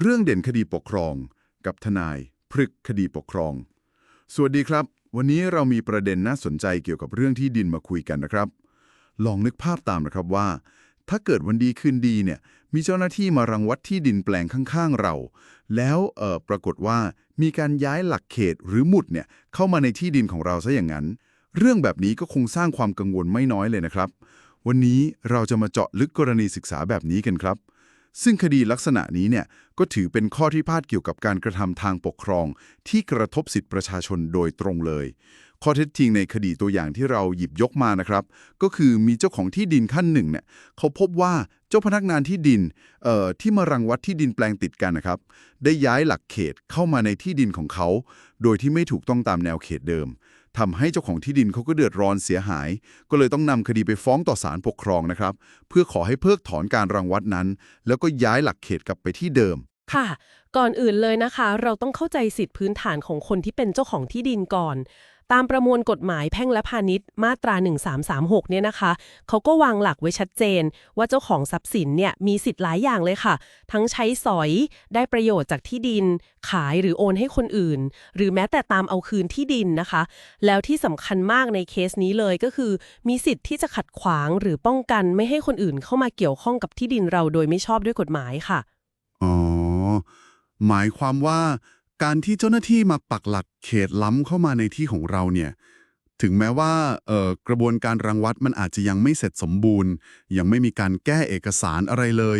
เรื่องเด่นคดีปกครอง กับทนายพฤกษคดีปกครอง สวัสดีครับ วันนี้เรามีประเด็นน่าสนใจเกี่ยวกับเรื่องที่ดินมาคุยกันนะครับ ลองนึกภาพตามนะครับว่า ถ้าเกิดวันดีคืนดีเนี่ย มีเจ้าหน้าที่มารังวัดที่ดินแปลงข้างๆเรา แล้วเอ่อปรากฏว่ามีการย้ายหลักเขตหรือหมุดเนี่ยเข้ามาในที่ดินของเราซะอย่างนั้น เรื่องแบบนี้ก็คงสร้างความกังวลไม่น้อยเลยนะครับ วันนี้เราจะมาเจาะลึกกรณีศึกษาแบบนี้กันครับ ซึ่งคดีลักษณะนี้เนี่ยก็ถือเป็นข้อที่พาดเกี่ยวกับการกระทำทางปกครอง ที่กระทบสิทธิประชาชนโดยตรงเลย ข้อเท็จจริงในคดีตัวอย่างที่เราหยิบยกมานะครับ ก็คือมีเจ้าของที่ดินขั้นหนึ่งเนี่ยเขาพบว่าเจ้าพนักงานที่ดินเอ่อที่มารังวัดที่ดินแปลงติดกันนะครับ ได้ย้ายหลักเขตเข้ามาในที่ดินของเขา โดยที่ไม่ถูกต้องตามแนวเขตเดิมทำให้เจ้าของที่ดินเขาก็เดือดร้อนเสียหาย ก็เลยต้องนำคดีไปฟ้องต่อศาลปกครองนะครับ เพื่อขอให้เพิกถอนการรังวัดนั้น แล้วก็ย้ายหลักเขตกลับไปที่เดิมค่ะ ก่อนอื่นเลยนะคะ เราต้องเข้าใจสิทธิพื้นฐานของคนที่เป็นเจ้าของที่ดินก่อน ตามประมวลกฎหมายแพ่งและพาณิชย์มาตรา 1336 เนี่ยนะคะ เขาก็วางหลักไว้ชัดเจน ว่าเจ้าของทรัพย์สินเนี่ยมีสิทธิ์หลายอย่างเลยค่ะ ทั้งใช้สอยได้ประโยชน์จากที่ดิน ขายหรือโอนให้คนอื่น หรือแม้แต่ตามเอาคืนที่ดินนะคะ แล้วที่สำคัญมากในเคสนี้เลยก็คือ มีสิทธิ์ที่จะขัดขวางหรือป้องกันไม่ให้คนอื่นเข้ามาเกี่ยวข้องกับที่ดินเราโดยไม่ชอบด้วยกฎหมายค่ะอ๋อหมายความว่า การที่เจ้าหน้าที่มาปักหลักเขตล้ำเข้ามาในที่ของเราเนี่ยถึงแม้ว่าเอ่อกระบวนการรังวัดมันอาจจะยังไม่เสร็จสมบูรณ์ ยังไม่มีการแก้เอกสารอะไรเลย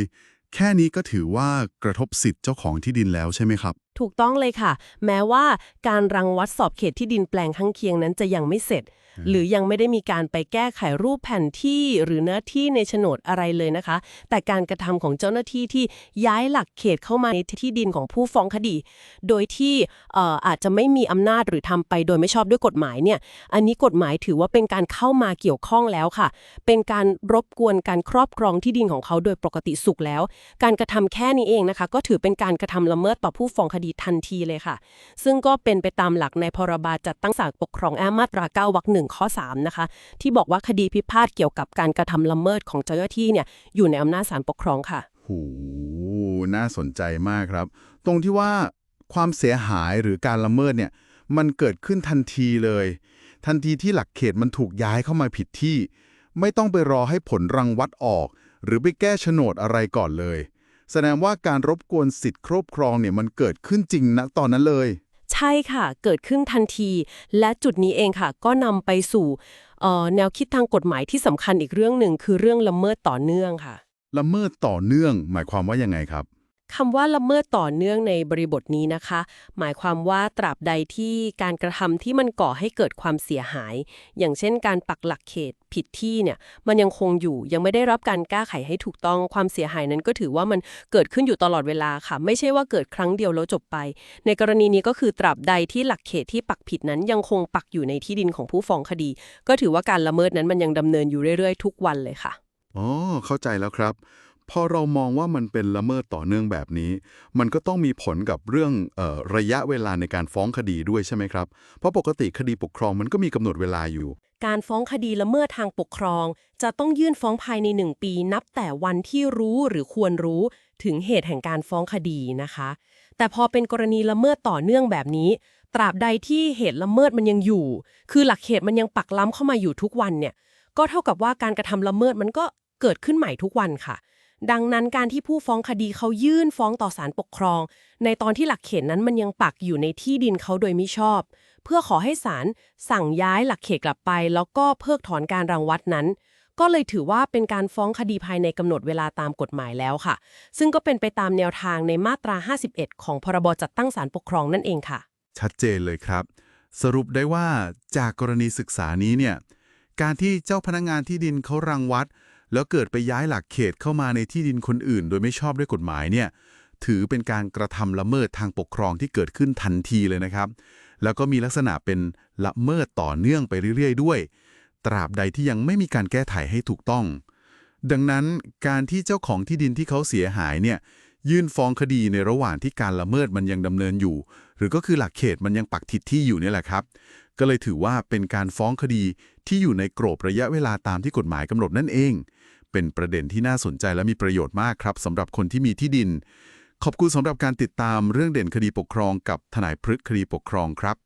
แค่นี้ก็ถือว่ากระทบสิทธิ์เจ้าของที่ดินแล้วใช่ไหมครับถูกต้องเลยค่ะ แม้ว่าการรังวัดสอบเขตที่ดินแปลงข้างเคียงนั้นจะยังไม่เสร็จ หรือยังไม่ได้มีการไปแก้ไขรูปแผนที่หรือเนื้อที่ในโฉนดอะไรเลยนะคะ แต่การกระทำของเจ้าหน้าที่ที่ย้ายหลักเขตเข้ามาในที่ดินของผู้ฟ้องคดี โดยที่เอ่ออาจจะไม่มีอำนาจหรือทำไปโดยไม่ชอบด้วยกฎหมายเนี่ยอันนี้กฎหมายถือว่าเป็นการเข้ามาเกี่ยวข้องแล้วค่ะ เป็นการรบกวนการครอบครองที่ดินของเขาโดยปกติสุขแล้ว การกระทำแค่นี้เองนะคะ ก็ถือเป็นการกระทำละเมิดต่อผู้ฟ้องคดีทันทีเลยค่ะ ซึ่งก็เป็นไปตามหลักในพรบจัดตั้งศาลปกครองแอมมาตรา9วรรคหนึ่งข้อ3นะคะที่บอกว่าคดีพิพาทเกี่ยวกับการกระทำละเมิดของเจ้าหน้าที่เนี่ยอยู่ในอำนาจศาลปกครองค่ะหูน่าสนใจมากครับ ตรงที่ว่าความเสียหายหรือการละเมิดเนี่ยมันเกิดขึ้นทันทีเลย ทันทีที่หลักเขตมันถูกย้ายเข้ามาผิดที่ ไม่ต้องไปรอให้ผลรังวัดออก หรือไปแก้โฉนดอะไรก่อนเลย แสดงว่าการรบกวนสิทธิ์ครอบครองเนี่ยมันเกิดขึ้นจริงนะตอนนั้นเลย ใช่ค่ะ เกิดขึ้นทันที และจุดนี้เองค่ะ ก็นำไปสู่เอ่อแนวคิดทางกฎหมายที่สำคัญอีกเรื่องหนึ่งคือเรื่องละเมิดต่อเนื่องค่ะ ละเมิดต่อเนื่อง หมายความว่ายังไงครับ คำว่าละเมิดต่อเนื่องในบริบทนี้นะคะ หมายความว่าตราบใดที่การกระทำที่มันก่อให้เกิดความเสียหาย อย่างเช่น การปักหลักเขตผิดที่เนี่ยมันยังคงอยู่ยังไม่ได้รับการแก้ไขให้ถูกต้องความเสียหายนั้นก็ถือว่ามันเกิดขึ้นอยู่ตลอดเวลาค่ะ ไม่ใช่ว่าเกิดครั้งเดียวแล้วจบไป ในกรณีนี้ก็คือตราบใดที่หลักเขตที่ปักผิดนั้นยังคงปักอยู่ในที่ดินของผู้ฟ้องคดี ก็ถือว่าการละเมิดนั้นมันยังดำเนินอยู่เรื่อยๆ ทุกวันเลยค่ะอ๋อเข้าใจแล้วครับ พอเรามองว่ามันเป็นละเมิดต่อเนื่องแบบนี้ มันก็ต้องมีผลกับเรื่องออระยะเวลาในการฟ้องคดีด้วยใช่ไหมครับ เพราะปกติคดีปกครองมันก็มีกำหนดเวลาอยู่ การฟ้องคดีละเมิดทางปกครอง จะต้องยื่นฟ้องภายใน 1 ปี นับแต่วันที่รู้หรือควรรู้ถึงเหตุแห่งการฟ้องคดีนะคะ แต่พอเป็นกรณีละเมิดต่อเนื่องแบบนี้ ตราบใดที่เหตุละเมิดมันยังอยู่ คือหลักเหตุมันยังปักล้ำเข้ามาอยู่ทุกวันเนี่ย ก็เท่ากับว่าการกระทำละเมิดมันก็เกิดขึ้นใหม่ทุกวันค่ะ ดังนั้นการที่ผู้ฟ้องคดีเขายื่นฟ้องต่อศาลปกครอง ในตอนที่หลักเขตนั้นมันยังปักอยู่ในที่ดินเขาโดยมิชอบ เพื่อขอให้ศาลสั่งย้ายหลักเขตกลับไป แล้วก็เพิกถอนการรังวัดนั้น ก็เลยถือว่าเป็นการฟ้องคดีภายในกำหนดเวลาตามกฎหมายแล้วค่ะ ซึ่งก็เป็นไปตามแนวทางในมาตรา 51 ของพรบจัดตั้งศาลปกครองนั่นเองค่ะ ชัดเจนเลยครับ สรุปได้ว่าจากกรณีศึกษานี้เนี่ยการที่เจ้าพนักงานที่ดินเขารังวัด แล้วเกิดไปย้ายหลักเขตเข้ามาในที่ดินคนอื่น โดยไม่ชอบด้วยกฎหมายเนี่ยถือเป็นการกระทำละเมิดทางปกครองที่เกิดขึ้นทันทีเลยนะครับ แล้วก็มีลักษณะเป็นละเมิดต่อเนื่องไปเรื่อยๆ ด้วย ตราบใดที่ยังไม่มีการแก้ไขให้ถูกต้อง ดังนั้นการที่เจ้าของที่ดินที่เขาเสียหายเนี่ย ยื่นฟ้องคดีในระหว่างที่การละเมิดมันยังดำเนินอยู่ หรือก็คือหลักเขตมันยังปักทิศที่อยู่นี่แหละครับ ก็เลยถือว่าเป็นการฟ้องคดีที่อยู่ในกรอบระยะเวลาตามที่กฎหมายกำหนดนั่นเอง เป็นประเด็นที่น่าสนใจและมีประโยชน์มากครับสำหรับคนที่มีที่ดิน ขอบคุณสำหรับการติดตามเรื่องเด่นคดีปกครองกับทนายพฤกษ์คดีปกครองครับ